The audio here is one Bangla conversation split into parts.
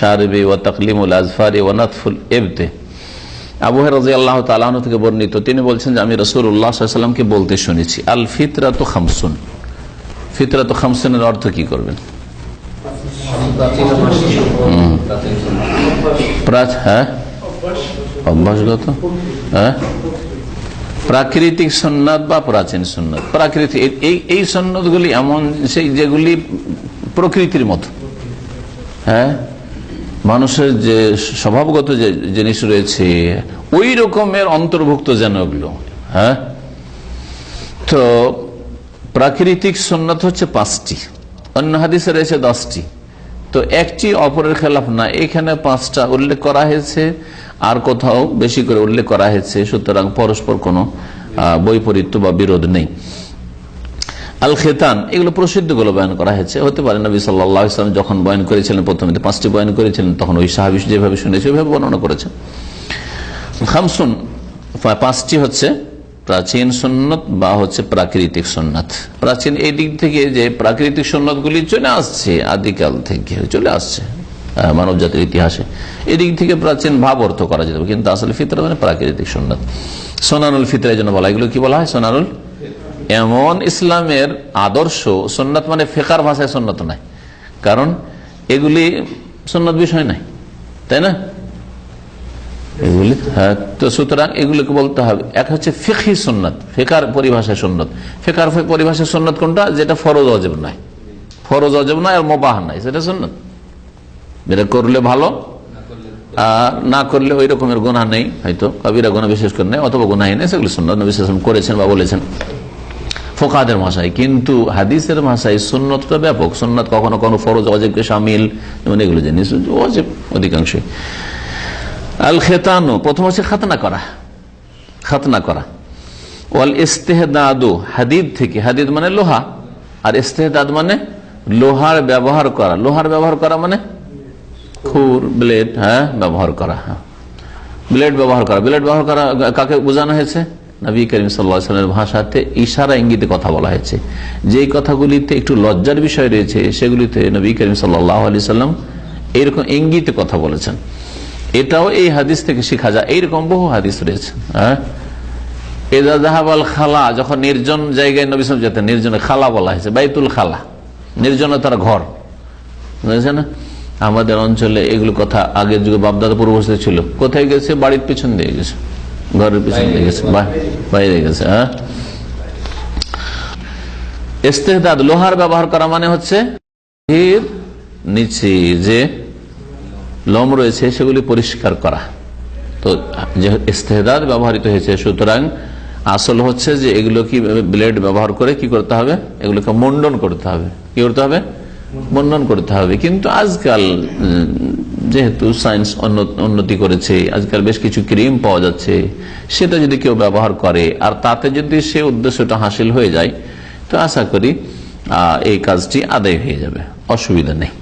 শারবি ও তকলিমুল আজফারি ও নতফুল এবতে আবু রাজি আল্লাহ তালাহ থেকে বর্ণিত, তিনি বলছেন যে আমি রসুল উল্লাহামকে বলতে শুনেছি, আল ফিতরা তো খামসুন। ফিতরা তো খামসুনের অর্থ কি করবেন? হ্যাঁ? অভ্যাসগত? হ্যাঁ? প্রাকৃতিক সন্ন্যত বা প্রাচীন সন্ন্যত প্রাকৃতিক এই- এই এই সন্ন্যতগুলি এমন সেই যেগুলি প্রকৃতির মতো। হ্যাঁ? মানুষের যে স্বভাবগত যে জিনিস রয়েছে, ওই রকমের অন্তর্ভুক্ত যেন ওগুলো হ্যাঁ? তো প্রাকৃতিক সন্ন্যত হচ্ছে পাঁচটি, অন্য হাদিসে রয়েছে দশটি। তো একটি অপরের খেলাফ না, এখানে পাঁচটা উল্লেখ করা হয়েছে, আর কোথাও বেশি করে উল্লেখ করা হয়েছে, সুতরাং পরস্পর কোনো বৈপরীত্য বা বিরোধ নেই। আল খেতান এগুলো প্রসিদ্ধ প্রসিদ্ধগুলো বয়ন করা হয়েছে। হতে পারে নবী সাল্লাহ ইসলাম যখন বয়ন করেছিলেন, প্রথমে তো পাঁচটি বয়ন করেছিলেন, তখন ওই সাহাবিস যেভাবে শুনেছে, ওইভাবে বর্ণনা করেছেন। খামসুন পাঁচটি হচ্ছে প্রাচীন সন্ন্যত বা হচ্ছে প্রাকৃতিক সন্ন্যত প্রাচীন এই দিক থেকে যে প্রাকৃতিক সন্ন্যতগুলি চলে আসছে, আদিকাল থেকে চলে আসছে মানব জাতির ইতিহাসে। এদিক থেকে প্রাচীন ভাব অর্থ করা যেতে। কিন্তু আসলে ফিতরা মানে প্রাকৃতিক সন্ন্যত সোনানুল ফিতরা জন্য বলা এগুলো কি বলা হয়? সোনানুল এমন ইসলামের আদর্শ সন্ন্যত মানে ফেকার ভাষায় সন্ন্যত নাই। কারণ এগুলি সন্ন্যত বিষয় নাই, তাই না? এগুলি হ্যাঁ তো সুতরাং এগুলোকে বলতে হবে। এক হচ্ছে ফেকি সন্ন্যত ফেকার পরিভাষায় সন্ন্যত ফেকার পরিভাষায় সন্ন্যত কোনটা? যেটা ফরজ অজেব নয় ফরজ অজেব নয় আর মোবাহ নাই, সেটা সন্ন্যত যেটা করলে ভালো, আর না করলে ওই রকমের গোনা নেই, হয়তো। কবিরা গোনা বিশেষ করে নেই অথবা গোনা নেই, সেগুলো সুন্নত। নবী করেছেন বা বলেছেন। ফোকাদের ভাষায় কিন্তু হাদিসের ভাষায় সুন্নতটা ব্যাপক। সুন্নত কখনো কখনো ফরজ, অজেবকে সামিল যেমন এগুলো জিনিস। অজেব অধিকাংশই। আল খেতানো প্রথম হচ্ছে খাতনা করা। খাতনা করা। ওয়াল ইস্তেহদাদু হাদিদ থেকে। হাদিদ মানে লোহা। আর ইস্তেহদাদ মানে লোহার ব্যবহার করা। লোহার ব্যবহার করা মানে খুর, ব্লেড হ্যাঁ ব্যবহার করা হ্যাঁ। ব্লেড ব্যবহার করা। ব্লেড ব্যবহার করা, কাকে বোঝানো হয়েছে? নবী করিম সাল্লামের ভাষাতে ইশারা ইঙ্গিতে কথা বলা হয়েছে। যে কথাগুলিতে একটু লজ্জার বিষয় রয়েছে, সেগুলিতে নবী করিম সাল্লাহ আলি সাল্লাম এইরকম ইঙ্গিতে কথা বলেছেন। এটাও এই হাদিস থেকে শেখা যায়। এইরকম বহু হাদিস রয়েছে হ্যাঁ? জাহাবাল খালা যখন নির্জন জায়গায় নবী সালাম যেতেন, নির্জনে খালা বলা হয়েছে, বাইতুল খালা। নির্জনতার ঘর। বুঝেছে না? আমাদের অঞ্চলে এগুলো কথা আগের যুগে বাপদাদা পূর্বস্থ ছিল। কোথায় গেছে? বাড়ির পিছন দিয়ে গেছে। ঘরের পিছন গেছে বাইরে গেছে হ্যাঁ ইস্তেহদাদ লোহার ব্যবহার করা মানে হচ্ছে? নিচে যে লম রয়েছে সেগুলি পরিষ্কার করা। তো যে ইস্তেহদাদ ব্যবহৃত হয়েছে সুতরাং আসল হচ্ছে যে এগুলো কি ব্লেড ব্যবহার করে কি করতে হবে? এগুলোকে মন্ডন করতে হবে। কি করতে হবে? মন্ডন করতে হবে। কিন্তু আজকাল যেহেতু সায়েন্স উন্নতি করেছে, আজকাল বেশ কিছু ক্রিম পাওয়া যাচ্ছে, সেটা যদি কেউ ব্যবহার করে, আর তাতে যদি সে উদ্দেশ্যটা হাসিল হয়ে যায়, তো আশা করি এই কাজটি আদায় হয়ে যাবে, অসুবিধা নেই।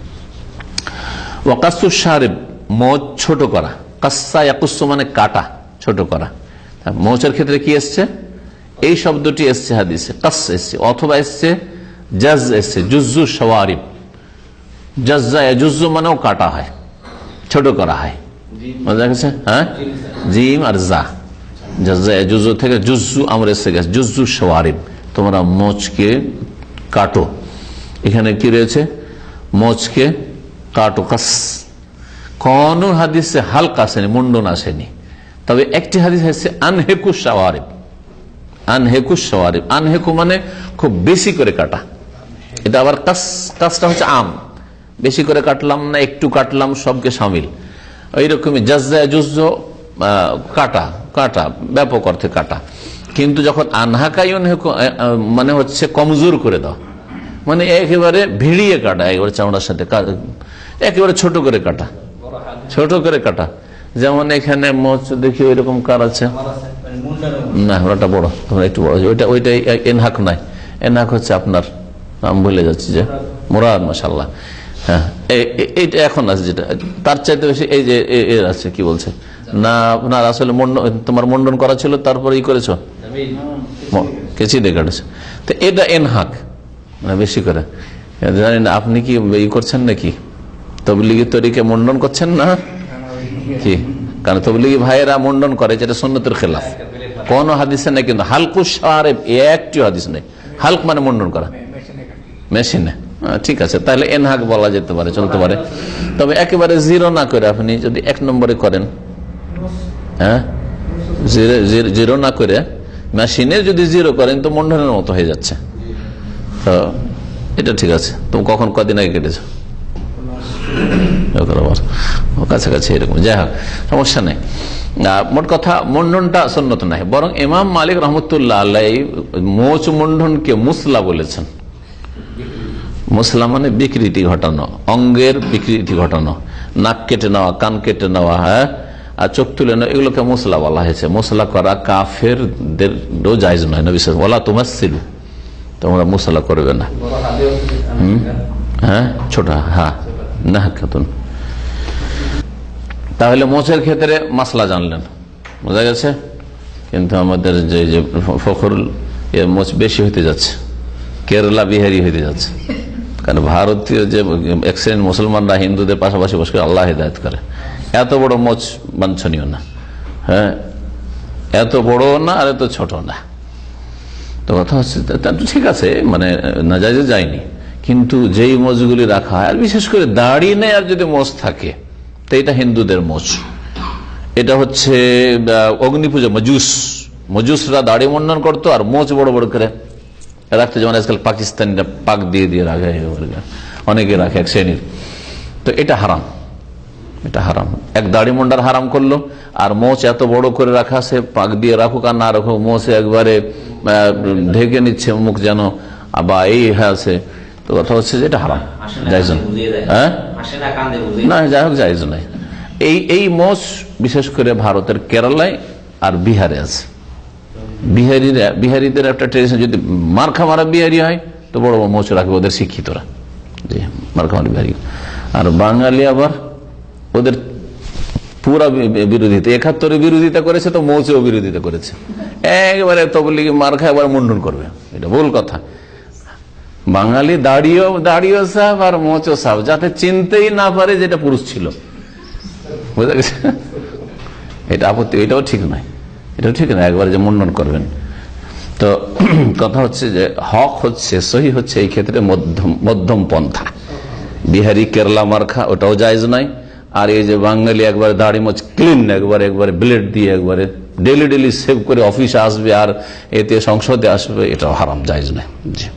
ওয়াকাসু সারেব মোচ ছোট করা কাসা ইয়াকুস্য মানে কাটা, ছোট করা। মোচের ক্ষেত্রে কি এসছে? এই শব্দটি এসছে হাদিসে, কাস এসছে, অথবা এসছে জাজ এসছে জুজু সওয়ারিব জাজ্জা জুজু মানেও কাটা হয়। ছোট করা হয়। বোঝা গেছে? হ্যাঁ? জিম আর জা। জুজু থেকে জুজু আমরা এসে গেছে। জুজু সওয়ারিব তোমরা মোচকে কাটো। এখানে কি রয়েছে? মোচকে কাটো। কাস কোন হাদিসে হালকা আসেনি, মুন্ডন আসেনি। তবে একটি হাদিস হচ্ছে আনহেকু সওয়ারিব আনহেকু সওয়ারিব আনহেকু মানে খুব বেশি করে কাটা। এটা আবার কাস কাজটা হচ্ছে আম। বেশি করে কাটলাম না, একটু কাটলাম, সবকে সামিল। ওই রকমই জাজ্জা জুজ কাটা কাটা, ব্যাপক অর্থে কাটা। কিন্তু যখন আনহাকায়ন মানে হচ্ছে কমজোর করে দাও মানে একেবারে ভিড়িয়ে কাটা, একেবারে চামড়ার সাথে একেবারে ছোট করে কাটা, ছোট করে কাটা। যেমন এখানে দেখি ওই রকম কার আছে? না, ওটা বড়, তোমরা একটু বড়, ওইটা ওইটা এনহাক নাই। এনহাক হচ্ছে আপনার নাম ভুলে যাচ্ছি যে, মোরাদ মাসাল্লাহ হ্যাঁ। এ- এ- এইটা এখন আছে যেটা। তার চাইতে বেশি এই যে এ- এর আছে কি বলছে? না আপনার আসলে মন্ডন তোমার মন্ডন করা ছিল তারপরে ই করেছ? ম- কেচি দিয়ে কাটেছো। তো এটা এনহাক মানে বেশি করে। জানি না আপনি কি ই করছেন নাকি? তবলিগি তরিকে মুন্ডন করছেন না? কি? কারণ তবলিগি ভাইয়েরা মুন্ডন করে যেটা সন্ন্যতের খেলাফ। কোন হাদিসে নেই কিন্তু হালকু সারে একটিও হাদিস নেই। হালক মানে মুন্ডন করা। মেশিনে। ঠিক আছে, তাহলে এনহাক বলা যেতে পারে, চলতে পারে। তবে একেবারে জিরো না করে আপনি যদি এক নম্বরে করেন হ্যাঁ? জিরো- না করে মেশিনে যদি জিরো করেন, তো মুন্ডনের মতো হয়ে যাচ্ছে। তো এটা ঠিক আছে। তুমি কখন কদিন আগে কেটেছো? কাছাকাছি এরকম। যাই হোক, সমস্যা নেই। মোট কথা, মুন্ডনটা সন্ন্যত নাই। বরং ইমাম মালিক রহমতুল্লাহ আল্লাহ মোচ মুন্ডনকে মুসলা বলেছেন। মুসলা মানে বিকৃতি ঘটানো, অঙ্গের বিকৃতি ঘটানো, নাক কেটে নেওয়া, কান কেটে নেওয়া হ্যাঁ? আর চোখ তুলে নেওয়া এগুলোকে মশলা বলা হয়েছে। মশলা করা কাফেরদের জায়জ নয় না বিশেষ বলা তোমার সিলু তোমরা মশলা করবে না? হ্যাঁ? ছোট হ্যাঁ। না খাতুন তাহলে মোচের ক্ষেত্রে মাসলা জানলেন। বোঝা গেছে? কিন্তু আমাদের যে যে ফখরুল মোচ বেশি হতে যাচ্ছে। কেরালা বিহারি হতে যাচ্ছে। কারণ ভারতীয় যে এক শ্রেণির মুসলমানরা হিন্দুদের পাশাপাশি বসে করে আল্লাহ হিদায়ত করে। এত বড় মোচ বাঞ্ছনীয় না। হ্যাঁ? এত বড় না আর এত ছোট না। তো কথা হচ্ছে ঠিক আছে মানে না নাজাজে যায়নি। কিন্তু যেই মোজগুলি রাখা হয়, আর বিশেষ করে দাড়ি নেই, আর যদি মোজ থাকে, তো এটা হিন্দুদের মোজ। এটা হচ্ছে অগ্নি পুজো মজুস। মজুসরা দাড়ি মন্ডন করতো, আর মোচ বড় বড় করে রাখতে যেমন আজকাল পাকিস্তানিরা পাক দিয়ে দিয়ে রাখে অনেকে রাখে এক শ্রেণির। তো এটা হারাম। এটা হারাম। এক দাড়ি মুন্ডার হারাম করল আর মোচ এত বড় করে রাখা সে পাক দিয়ে রাখুক আর না রাখুক মোচে একবারে ঢেকে নিচ্ছে মুখ যেন। বা এই হ্যাঁ আছে তো কথা হচ্ছে যে এটা হারাম। না। হ্যাঁ? না যাই হোক যাইজ নাই। এই এই মোচ বিশেষ করে ভারতের কেরালায় আর বিহারে আছে। বিহারিরা, বিহারিদের একটা ট্রেডিশন যদি মার্খা মারা বিহারি হয়, তো বড় বড় মোচ রাখবে ওদের শিক্ষিতরা। জি মার্খা মারা বিহারি। আর বাঙালি আবার ওদের পুরা বিরোধিতা একাত্তরে বিরোধিতা করেছে তো মৌচেও বিরোধিতা করেছে। একবারে তবলিগে মার খায় এবার মুন্ডন করবে। এটা ভুল কথা। বাঙালি দাড়িও দাড়িও সাহেব আর মোচো সাহেব যাতে চিনতেই না পারে যেটা পুরুষ ছিল। বুঝা গেছে? এটা আপত্তি, এটাও ঠিক নয়। এটাও ঠিক না, একবারে যে মুন্ডন করবেন। তো কথা হচ্ছে যে হক হচ্ছে, সহি হচ্ছে এই ক্ষেত্রে মধ্যম মধ্যম পন্থা। বিহারি কেরলা মার্খা, ওটাও জায়জ নয় আর এই যে বাঙালি একবারে দাড়ি মোচ ক্লিন একবারে একবারে ব্লেড দিয়ে একবারে ডেলি ডেলি সেভ করে অফিসে আসবে আর এতে সংসদে আসবে, এটাও হারাম, জায়জ নয় জি।